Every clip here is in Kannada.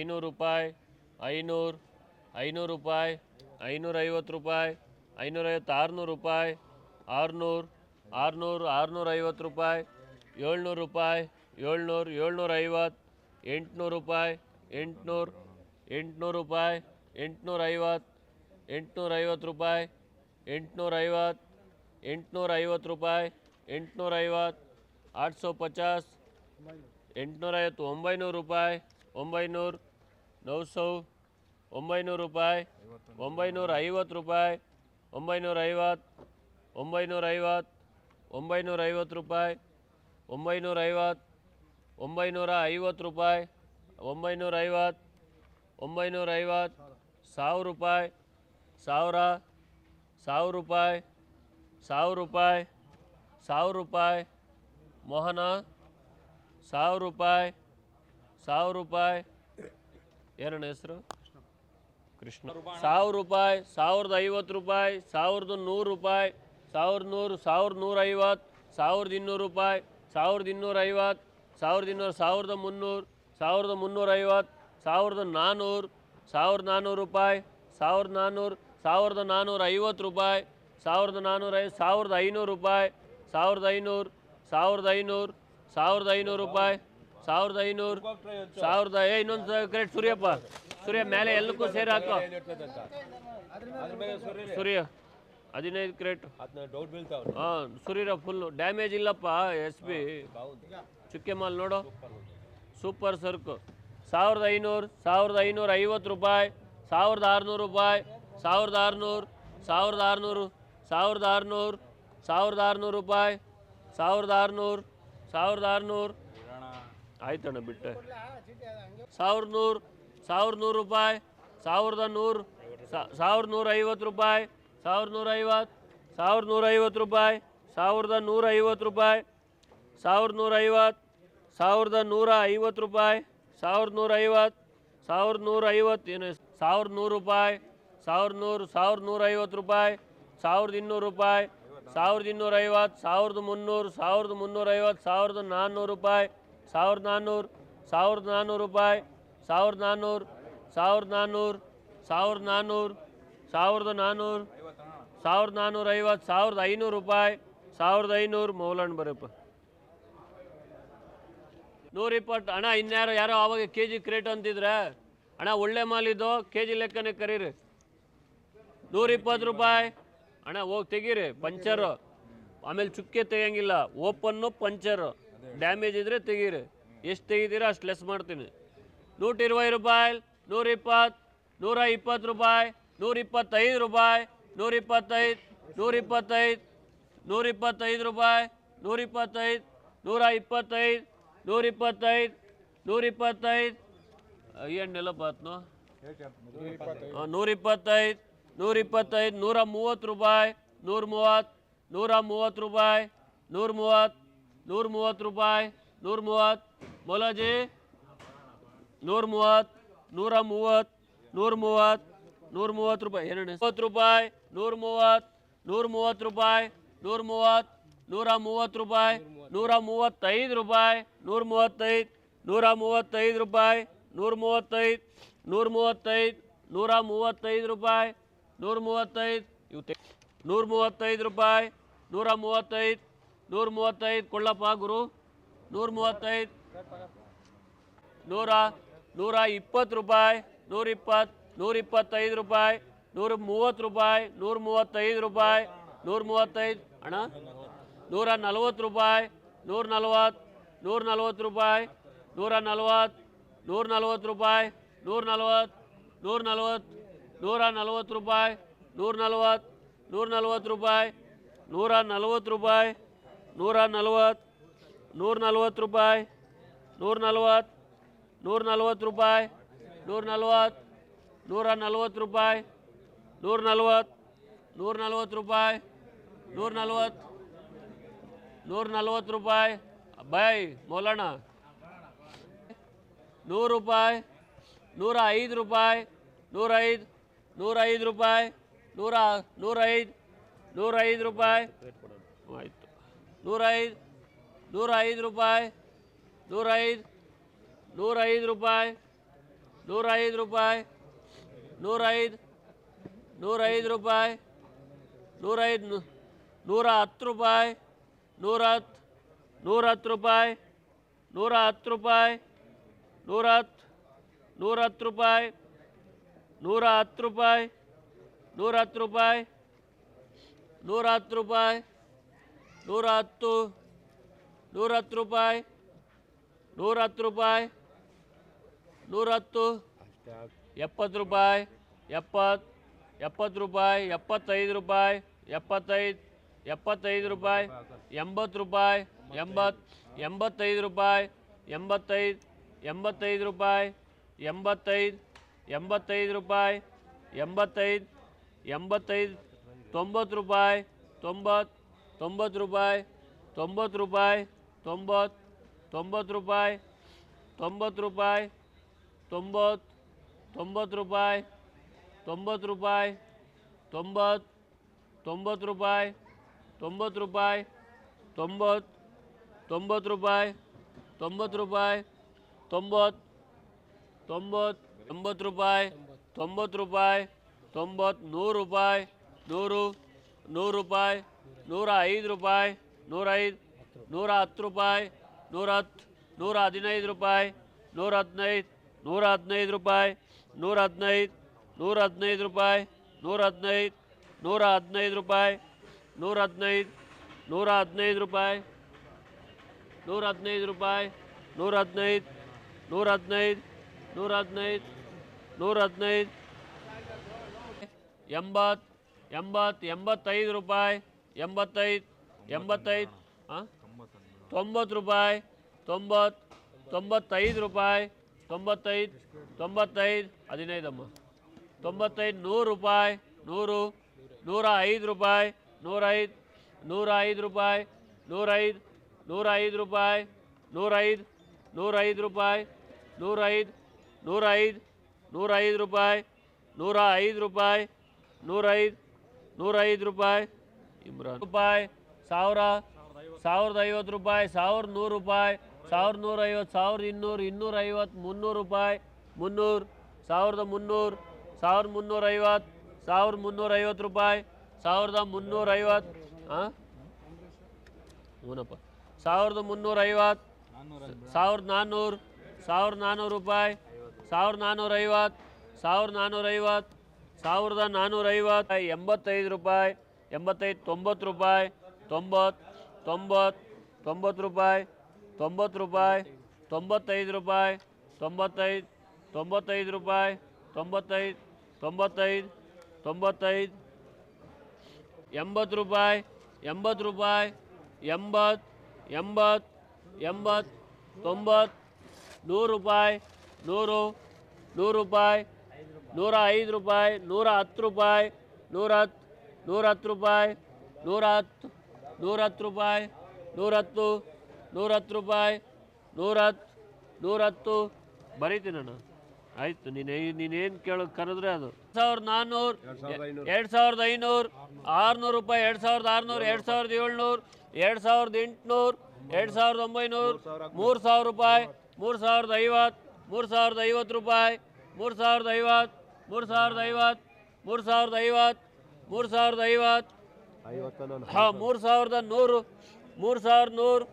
ಐನೂರು ರೂಪಾಯಿ, ಐನೂರು ಐನೂರು ರೂಪಾಯಿ ಐನೂರೈವತ್ತು ರೂಪಾಯಿ ಐನೂರೈವತ್ತು ಆರುನೂರು ರೂಪಾಯಿ, ಆರುನೂರು ಆರುನೂರು ಆರುನೂರೈವತ್ತು ರೂಪಾಯಿ, ಏಳ್ನೂರು ರೂಪಾಯಿ, ಏಳ್ನೂರು ಏಳ್ನೂರೈವತ್ತು ಎಂಟುನೂರು ರೂಪಾಯಿ, ಎಂಟುನೂರು ಎಂಟುನೂರು ರೂಪಾಯಿ ಎಂಟುನೂರೈವತ್ತು ಎಂಟುನೂರೈವತ್ತು ರೂಪಾಯಿ ಎಂಟುನೂರೈವತ್ತು ಎಂಟುನೂರೈವತ್ತು ರೂಪಾಯಿ ಎಂಟುನೂರೈವತ್ತು ಆರು ಸौ ಪಚಾಸ್ ಎಂಟುನೂರೈವತ್ತು ಒಂಬೈನೂರು ರೂಪಾಯಿ, ಒಂಬೈನೂರು ನौ सौ ಒಂಬೈನೂರು ರೂಪಾಯಿ, ಒಂಬೈನೂರ ಐವತ್ತು ರೂಪಾಯಿ, ಒಂಬೈನೂರ ಐವತ್ತು ಒಂಬೈನೂರ ಐವತ್ತು ಒಂಬೈನೂರ ಐವತ್ತು ರೂಪಾಯಿ, ಒಂಬೈನೂರ ಐವತ್ತು ಒಂಬೈನೂರ ಐವತ್ತು ರೂಪಾಯಿ, ಒಂಬೈನೂರ ಐವತ್ತು ಒಂಬೈನೂರ ಐವತ್ತು, ಸಾವಿರ ರೂಪಾಯಿ, ಸಾವಿರ ಸಾವಿರ ರೂಪಾಯಿ ಸಾವಿರ ರೂಪಾಯಿ ಸಾವಿರ ರೂಪಾಯಿ, ಮೋಹನ, ಸಾವಿರ ರೂಪಾಯಿ ಸಾವಿರ ರೂಪಾಯಿ ಏನಣ್ಣ ಹೆಸರು? ಕೃಷ್ಣ. ಸಾವಿರ ರೂಪಾಯಿ, ಸಾವಿರದ ಐವತ್ತು ರೂಪಾಯಿ, ಸಾವಿರದ ನೂರು ರೂಪಾಯಿ, ಸಾವಿರದ ನೂರು, ಸಾವಿರದ ನೂರೈವತ್ತು ಸಾವಿರದ ಇನ್ನೂರು ರೂಪಾಯಿ, ಸಾವಿರದ ಇನ್ನೂರೈವತ್ತು ಸಾವಿರದ ಇನ್ನೂರು, ಸಾವಿರದ ಮುನ್ನೂರು, ಸಾವಿರದ ಮುನ್ನೂರೈವತ್ತು ಸಾವಿರದ ನಾನ್ನೂರು ಸಾವಿರದ ನಾನ್ನೂರು ರೂಪಾಯಿ, ಸಾವಿರದ ನಾನ್ನೂರು ಸಾವಿರದ ನಾನ್ನೂರ ಐವತ್ತು ರೂಪಾಯಿ, ಸಾವಿರದ ನಾನ್ನೂರ ಐ, ಸಾವಿರದ ಐನೂರು ರೂಪಾಯಿ, ಸಾವಿರದ ಐನೂರು ಸಾವಿರದ ಐನೂರು ಸಾವಿರದ ಐನೂರು ರೂಪಾಯಿ. ಸಾವಿರದ ಐನೂರು, ಸಾವಿರದ ಇನ್ನೊಂದು ಕ್ರೇಟ್ ಸೂರ್ಯಪ್ಪ, ಸೂರ್ಯ ಮೇಲೆ ಎಲ್ಲಕ್ಕೂ ಸೇರಿ ಹಾಕೋ. ಸೂರ್ಯ, ಹದಿನೈದು ಕ್ರೇಟ್ ಹಾಂ, ಸೂರ್ಯರ ಫುಲ್ಲು ಡ್ಯಾಮೇಜ್ ಇಲ್ಲಪ್ಪ ಎಸ್ ಬಿ ಚುಕ್ಕೆ ಮಾಲ್ ನೋಡು. ಸೂಪರ್ ಸರ್ಕು ಸಾವಿರದ ಐನೂರು, ಸಾವಿರದ ಐನೂರ ಐವತ್ತು ರೂಪಾಯಿ, ಸಾವಿರದ ಆರುನೂರು ರೂಪಾಯಿ, ಸಾವಿರದ ಆರುನೂರು ಸಾವಿರದ ಆರುನೂರು ಸಾವಿರದ ಆರುನೂರು ಸಾವಿರದ ಆರುನೂರು ರೂಪಾಯಿ, ಸಾವಿರದ ಆರುನೂರು ಸಾವಿರದ ಆರುನೂರು ಆಯ್ತಣ್ಣ ಬಿಟ್ಟೆ. ಸಾವಿರದ ನೂರು ಸಾವಿರದ ನೂರು ರೂಪಾಯಿ, ಸಾವಿರದ ನೂರು ಸಾವಿರದ ನೂರ ಐವತ್ತು ರೂಪಾಯಿ ಸಾವಿರದ ನೂರ ಐವತ್ತು ಸಾವಿರದ ನೂರ ಐವತ್ತು ರೂಪಾಯಿ, ಸಾವಿರದ ನೂರ ಐವತ್ತು ರೂಪಾಯಿ ಸಾವಿರದ ನೂರ ಐವತ್ತು ಸಾವಿರದ ನೂರ ಐವತ್ತು ರೂಪಾಯಿ ಸಾವಿರದ ನೂರ ಐವತ್ತು ಸಾವಿರದ ನೂರ ಐವತ್ತು ಏನು ಸಾವಿರದ ನೂರು ರೂಪಾಯಿ ಸಾವಿರದ ನೂರು ಸಾವಿರದ ನೂರ ಐವತ್ತು ರೂಪಾಯಿ, ಸಾವಿರದ ಇನ್ನೂರು ರೂಪಾಯಿ, ಸಾವಿರದ ಇನ್ನೂರ ಐವತ್ತು ಸಾವಿರದ ಮುನ್ನೂರು, ಸಾವಿರದ ಮುನ್ನೂರೈವತ್ತು ಸಾವಿರದ ನಾನ್ನೂರು ರೂಪಾಯಿ ಸಾವಿರದ ನಾನ್ನೂರು ಸಾವಿರದ ನಾನ್ನೂರು ರೂಪಾಯಿ ಸಾವಿರದ ನಾನ್ನೂರು ಸಾವಿರದ ನಾನ್ನೂರು ಸಾವಿರದ ನಾನ್ನೂರು ಸಾವಿರದ ನಾನ್ನೂರು ಸಾವಿರದ ನಾನ್ನೂರ ಐವತ್ತು ಸಾವಿರದ ಐನೂರು ರೂಪಾಯಿ ಸಾವಿರದ ಐನೂರು ಮೌಲಣ್ಣ ಬರಪ್ಪ. ನೂರಿಪ್ಪತ್ತು, ಅಣ್ಣ, ಇನ್ಯಾರೋ ಯಾರೋ ಆವಾಗ ಕೆ ಜಿ ಕ್ರೇಟ್ ಅಂತಿದ್ರೆ, ಅಣ್ಣ, ಒಳ್ಳೆ ಮಾಲಿದ್ದು ಕೆ ಜಿ ಲೆಕ್ಕನೇ ಕರೀರಿ. ನೂರಿಪ್ಪತ್ತು ರೂಪಾಯಿ, ಅಣ್ಣ, ಹೋಗಿ ತೆಗೀರಿ, ಪಂಚರು. ಆಮೇಲೆ ಚುಕ್ಕೆ ತೆಗಿಯಂಗಿಲ್ಲ, ಓಪನ್ನು ಪಂಚರು. ಡ್ಯಾಮೇಜ್ ಇದ್ರೆ ತೆಗೀರಿ. ಎಷ್ಟು ತೆಗಿತೀರಾ ಅಷ್ಟು ಲೆಸ್ ಮಾಡ್ತೀನಿ. ನೂಟ ಇರುವೈ ರೂಪಾಯಿ, ನೂರಿಪ್ಪತ್ತು ನೂರ ಇಪ್ಪತ್ತು ರೂಪಾಯಿ ನೂರ ಇಪ್ಪತ್ತೈದು ರೂಪಾಯಿ ನೂರ ಇಪ್ಪತ್ತೈದು ನೂರ ಇಪ್ಪತ್ತೈದು ನೂರ ಇಪ್ಪತ್ತೈದು ರೂಪಾಯಿ ನೂರ ಇಪ್ಪತ್ತೈದು ನೂರ ಇಪ್ಪತ್ತೈದು ನೂರ ಇಪ್ಪತ್ತೈದು ನೂರ ಇಪ್ಪತ್ತೈದು ಏನೆಲ್ಲ ಪಾತ್ನು ನೂರ ಇಪ್ಪತ್ತೈದು ನೂರ ಇಪ್ಪತ್ತೈದು ನೂರ ಮೂವತ್ತು ರೂಪಾಯಿ ನೂರ ಮೂವತ್ತು ನೂರ ಮೂವತ್ತು ರೂಪಾಯಿ ನೂರ ಮೂವತ್ತು ನೂರ ಮೂವತ್ತು ರೂಪಾಯಿ ನೂರ ಮೂವತ್ತು ಮೊಲಜಿ ನೂರ ಮೂವತ್ತು ನೂರ ಮೂವತ್ತು ನೂರ ಮೂವತ್ತು ನೂರ ಮೂವತ್ತು ರೂಪಾಯಿ ಎರಡು ಮೂವತ್ತು ರೂಪಾಯಿ ನೂರ ಮೂವತ್ತು ನೂರ ಮೂವತ್ತು ರೂಪಾಯಿ ನೂರ ಮೂವತ್ತು ನೂರ ಮೂವತ್ತು ರೂಪಾಯಿ ನೂರ ಮೂವತ್ತೈದು ರೂಪಾಯಿ ನೂರ ಮೂವತ್ತೈದು ನೂರ ಮೂವತ್ತೈದು ರೂಪಾಯಿ ನೂರ ಮೂವತ್ತೈದು ನೂರ ಮೂವತ್ತೈದು ನೂರ ಮೂವತ್ತೈದು ರೂಪಾಯಿ ನೂರ ಮೂವತ್ತೈದು ಇವು ತೆ ನೂರ ಮೂವತ್ತೈದು ರೂಪಾಯಿ ನೂರ ಮೂವತ್ತೈದು ನೂರ ಮೂವತ್ತೈದು ಕೊಳ್ಳಪ್ಪ ಗುರು. ನೂರ ಮೂವತ್ತೈದು ನೂರ ನೂರ ಇಪ್ಪತ್ತು ರೂಪಾಯಿ ನೂರ ಇಪ್ಪತ್ತು ನೂರ ಇಪ್ಪತ್ತೈದು ರೂಪಾಯಿ ನೂರ ಮೂವತ್ತು ರೂಪಾಯಿ ನೂರ ಮೂವತ್ತೈದು ರೂಪಾಯಿ ನೂರ ಮೂವತ್ತೈದು ಅಣ್ಣ ನೂರ ನಲ್ವತ್ತು ರೂಪಾಯಿ ನೂರ ನಲ್ವತ್ತು ನೂರ ನಲ್ವತ್ತು ರೂಪಾಯಿ ನೂರ ನಲ್ವತ್ತು ನೂರ ನಲ್ವತ್ತು ರೂಪಾಯಿ ನೂರ ನಲ್ವತ್ತು ನೂರ ನಲ್ವತ್ತು ನೂರ ನಲ್ವತ್ತು ರೂಪಾಯಿ ನೂರ ನಲ್ವತ್ತು ನೂರ ನಲ್ವತ್ತು ರೂಪಾಯಿ ನೂರ ನಲ್ವತ್ತು ರೂಪಾಯಿ ನೂರ ನಲ್ವತ್ತು ನೂರ ನಲ್ವತ್ತು ರೂಪಾಯಿ, ನೂರ ನಲ್ವತ್ತು ನೂರ ನಲ್ವತ್ತು ರೂಪಾಯಿ, ನೂರ ನಲ್ವತ್ತು ನೂರ ನಲ್ವತ್ತು ರೂಪಾಯಿ, ನೂರ ನಲ್ವತ್ತು ನೂರ ನಲ್ವತ್ತು ರೂಪಾಯಿ, ನೂರ ನಲ್ವತ್ತು ನೂರ ನಲ್ವತ್ತು ರೂಪಾಯಿ. ಬಾಯ್ ಮೌಲಣ್ಣ ನೂರು ರೂಪಾಯಿ, ನೂರ ಐದು ರೂಪಾಯಿ ನೂರೈದು ನೂರೈದು ರೂಪಾಯಿ, ನೂರ ನೂರೈದು ನೂರೈದು ರೂಪಾಯಿ. ಆಯಿತು. ನೂರ ಐದು ನೂರ ಐದು ರೂಪಾಯಿ ನೂರ ಐದು ನೂರ ಐದು ರೂಪಾಯಿ ನೂರ ಐದು ರೂಪಾಯಿ ನೂರ ಐದು ನೂರ ಐದು ರೂಪಾಯಿ ನೂರ ಐದು ನು- ನೂರ ಹತ್ತು ರೂಪಾಯಿ ನೂರ ಹತ್ತು ನೂರ ಹತ್ತು ರೂಪಾಯಿ ನೂರ ಹತ್ತು ರೂಪಾಯಿ ನೂರ ಹತ್ತು ನೂರ ಹತ್ತು ರೂಪಾಯಿ ನೂರ ಹತ್ತು ರೂಪಾಯಿ ನೂರ ಹತ್ತು ರೂಪಾಯಿ ನೂರ ಹತ್ತು ರೂಪಾಯಿ ನೂರ ಹತ್ತು ನೂರ ಹತ್ತು ರೂಪಾಯಿ ನೂರ ಹತ್ತು ರೂಪಾಯಿ ನೂರ ಹತ್ತು ಎಪ್ಪತ್ತು ರೂಪಾಯಿ ಎಪ್ಪತ್ತು ಎಪ್ಪತ್ತು ರೂಪಾಯಿ, ಎಪ್ಪತ್ತೈದು ರೂಪಾಯಿ, ಎಪ್ಪತ್ತೈದು ಎಪ್ಪತ್ತೈದು ರೂಪಾಯಿ, ಎಂಬತ್ತು ರೂಪಾಯಿ ಎಂಬತ್ತು ಎಂಬತ್ತೈದು ರೂಪಾಯಿ, ಎಂಬತ್ತೈದು ಎಂಬತ್ತೈದು ರೂಪಾಯಿ, ಎಂಬತ್ತೈದು ಎಂಬತ್ತೈದು ರೂಪಾಯಿ, ಎಂಬತ್ತೈದು ಎಂಬತ್ತೈದು, ತೊಂಬತ್ತು ರೂಪಾಯಿ, ತೊಂಬತ್ತು ತೊಂಬತ್ತು ರೂಪಾಯಿ ತೊಂಬತ್ತು ರೂಪಾಯಿ ತೊಂಬತ್ತು ತೊಂಬತ್ತು ರೂಪಾಯಿ ತೊಂಬತ್ತು ರೂಪಾಯಿ ತೊಂಬತ್ತು ತೊಂಬತ್ತು ರೂಪಾಯಿ ತೊಂಬತ್ತು ರೂಪಾಯಿ ತೊಂಬತ್ತು ತೊಂಬತ್ತು ರೂಪಾಯಿ ತೊಂಬತ್ತು ರೂಪಾಯಿ ತೊಂಬತ್ತು ತೊಂಬತ್ತು ರೂಪಾಯಿ ತೊಂಬತ್ತು ರೂಪಾಯಿ ತೊಂಬತ್ತು ತೊಂಬತ್ತು ತೊಂಬತ್ತು ರೂಪಾಯಿ ತೊಂಬತ್ತು ರೂಪಾಯಿ ತೊಂಬತ್ತು ನೂರು ರೂಪಾಯಿ ನೂರು ನೂರು ರೂಪಾಯಿ, ನೂರ ಐದು ರೂಪಾಯಿ, ನೂರ ಐದು, ನೂರ ಹತ್ತು ರೂಪಾಯಿ, ನೂರ ಹತ್ತು, ನೂರ ಹದಿನೈದು ರೂಪಾಯಿ, ನೂರ ಹದಿನೈದು ನೂರ ಹದಿನೈದು ರೂಪಾಯಿ, ನೂರ ಹದಿನೈದು ನೂರ ಹದಿನೈದು ರೂಪಾಯಿ, ನೂರ ಹದಿನೈದು ನೂರ ಹದಿನೈದು ರೂಪಾಯಿ, ನೂರ ಹದಿನೈದು ನೂರ ಹದಿನೈದು ರೂಪಾಯಿ, ನೂರ ಹದಿನೈದು ರೂಪಾಯಿ, ನೂರ ಹದಿನೈದು ನೂರ ಹದಿನೈದು ನೂರ ಹದಿನೈದು ನೂರ ಹದಿನೈದು, ಎಂಬತ್ತು ಎಂಬತ್ತು, ಎಂಬತ್ತೈದು ರೂಪಾಯಿ, ಎಂಬತ್ತೈದು ಎಂಬತ್ತೈದು ಹಾಂ ತೊಂಬತ್ತು ರೂಪಾಯಿ, ತೊಂಬತ್ತು, ತೊಂಬತ್ತೈದು ರೂಪಾಯಿ, ತೊಂಬತ್ತೈದು ತೊಂಬತ್ತೈದು, ಹದಿನೈದಮ್ಮ. ತೊಂಬತ್ತೈದು, ನೂರು ರೂಪಾಯಿ, ನೂರು ನೂರ ಐದು ರೂಪಾಯಿ, ನೂರೈದು ನೂರ ಐದು ರೂಪಾಯಿ, ನೂರೈದು ನೂರ ಐದು ರೂಪಾಯಿ, ನೂರೈದು ನೂರೈದು ರೂಪಾಯಿ, ನೂರೈದು ನೂರೈದು ನೂರೈದು ರೂಪಾಯಿ ನೂರ ಐದು ರೂಪಾಯಿ, ನೂರೈದು ನೂರ ಐದು ರೂಪಾಯಿ, ಇಮ್ರಾನ್ ರೂಪಾಯಿ, ಸಾವಿರ, ಸಾವಿರದ ಐವತ್ತು ರೂಪಾಯಿ, ಸಾವಿರದ ನೂರು ರೂಪಾಯಿ, ಸಾವಿರದ ನೂರ ಐವತ್ತು ಸಾವಿರದ ಇನ್ನೂರು, ಇನ್ನೂರ ಐವತ್ತು, ಮುನ್ನೂರು ರೂಪಾಯಿ, ಮುನ್ನೂರು, ಸಾವಿರದ ಮುನ್ನೂರು, ಸಾವಿರದ ಮುನ್ನೂರ ಐವತ್ತು, ಸಾವಿರದ ಮುನ್ನೂರ ಐವತ್ತು ರೂಪಾಯಿ, ಸಾವಿರದ ಮುನ್ನೂರ ಐವತ್ತು ಹಾಂ ಹ್ಞೂನಪ್ಪ ಸಾವಿರದ ಮುನ್ನೂರ ಐವತ್ತು, ಸಾವಿರದ ನಾನ್ನೂರು ಸಾವಿರದ ನಾನ್ನೂರು ರೂಪಾಯಿ, ಸಾವಿರದ ನಾನ್ನೂರ ಐವತ್ತು, ಸಾವಿರದ ನಾನ್ನೂರ ಐವತ್ತು ಸಾವಿರದ ನಾನ್ನೂರ ಐವತ್ತು ಎಂಬತ್ತೈದು ರೂಪಾಯಿ, ಎಂಬತ್ತೈದು ತೊಂಬತ್ತು ರೂಪಾಯಿ, ತೊಂಬತ್ತು ತೊಂಬತ್ತು ತೊಂಬತ್ತು ರೂಪಾಯಿ ತೊಂಬತ್ತು ರೂಪಾಯಿ, ತೊಂಬತ್ತೈದು ರೂಪಾಯಿ, ತೊಂಬತ್ತೈದು ತೊಂಬತ್ತೈದು ರೂಪಾಯಿ, ತೊಂಬತ್ತೈದು ತೊಂಬತ್ತೈದು ತೊಂಬತ್ತೈದು, ಎಂಬತ್ತು ರೂಪಾಯಿ ಎಂಬತ್ತು ರೂಪಾಯಿ, ಎಂಬತ್ತು ಎಂಬತ್ತು ಎಂಬತ್ತು, ತೊಂಬತ್ತು, ನೂರು ರೂಪಾಯಿ, ನೂರು ನೂರು ರೂಪಾಯಿ ನೂರ ಐದು ರೂಪಾಯಿ ನೂರ ಹತ್ತು ರೂಪಾಯಿ ನೂರ ಹತ್ತು ನೂರ ಹತ್ತು ರೂಪಾಯಿ ನೂರ ಹತ್ತು ನೂರ ಹತ್ತು ರೂಪಾಯಿ ನೂರ ಹತ್ತು ನೂರ ಹತ್ತು ರೂಪಾಯಿ ನೂರ ಹತ್ತು ನೂರ ಹತ್ತು ಬರೀತೀನಣ್ಣ. ಆಯಿತು ನೀನು ನೀನೇನು ಕೇಳೋ ಕರೆದ್ರೆ ಅದು. ಸಾವಿರದ ನಾನ್ನೂರು ಎರಡು ಸಾವಿರದ ಐನೂರು. ಆರುನೂರು ರೂಪಾಯಿ ಎರಡು ಸಾವಿರದ ಆರುನೂರು ಎರಡು ಸಾವಿರದ ಏಳ್ನೂರು ಎರಡು ಸಾವಿರದ ಎಂಟುನೂರು ಎರಡು ಸಾವಿರದ ಒಂಬೈನೂರು ಮೂರು ಸಾವಿರ ರೂಪಾಯಿ ಮೂರು ಸಾವಿರದ ಐವತ್ತು ಮೂರು ಸಾವಿರದ ಐವತ್ತು ರೂಪಾಯಿ ಮೂರು ಸಾವಿರದ ಐವತ್ತು. ಮೂರು ಸಾವಿರದ ಐವತ್ತು ಮೂರು ಸಾವಿರದ ಐವತ್ತು ಮೂರು ಸಾವಿರದ ಐವತ್ತು ಹಾಂ ಮೂರು ಸಾವಿರದ ನೂರು ಮೂರು ಸಾವಿರದ ನೂರು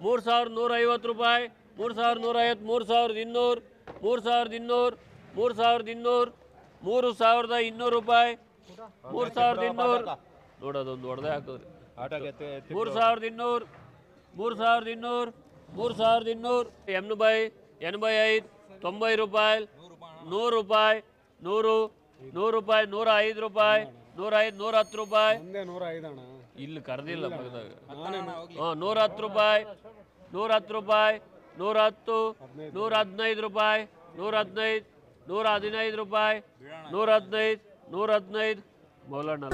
ಮೂರು ಸಾವಿರದ ನೂರ ಐವತ್ತು ರೂಪಾಯಿ ಮೂರು ಸಾವಿರದ ನೂರ ಐವತ್ತು ಮೂರು ಸಾವಿರದ ಇನ್ನೂರು ಮೂರು ಸಾವಿರದ ಇನ್ನೂರು ಮೂರು ಸಾವಿರದ ಇನ್ನೂರು ಮೂರು ಸಾವಿರದ ಇನ್ನೂರು ರೂಪಾಯಿ ಮೂರು ಸಾವಿರದ ಇನ್ನೂರು ನೋಡೋದೊಂದು ಹೊಡೆದೇ ಹಾಕಿದ್ರಿ ಮೂರು ಸಾವಿರದ ಇನ್ನೂರು ಮೂರು ಸಾವಿರದ ಇನ್ನೂರು ಮೂರು ಸಾವಿರದ ಇನ್ನೂರು ಎಂಬೈ ಎಂಬೈ ಐದು ತೊಂಬೈ ರೂಪಾಯಿ ನೂರು ರೂಪಾಯಿ ನೂರು ನೂರು ರೂಪಾಯಿ ನೂರ ಐದು ರೂಪಾಯಿ ನೂರ ಐದು ನೂರ ಹತ್ತು ರೂಪಾಯಿ. ಒಂದೇ ನೂರ ಐದಣ್ಣ ಇಲ್ಲಿ ಕರೆದಿಲ್ಲ ಪಕ್ಕದಾಗ ಹಾಂ ನೂರ ಹತ್ತು ರೂಪಾಯಿ ನೂರ ಹತ್ತು ರೂಪಾಯಿ ನೂರ ಹತ್ತು ನೂರ ಹದಿನೈದು ರೂಪಾಯಿ ನೂರ ಹದಿನೈದು ನೂರ ಹದಿನೈದು ರೂಪಾಯಿ ನೂರ ಹದಿನೈದು ನೂರ ಹದಿನೈದು. ಮೌಲಣ್ಣ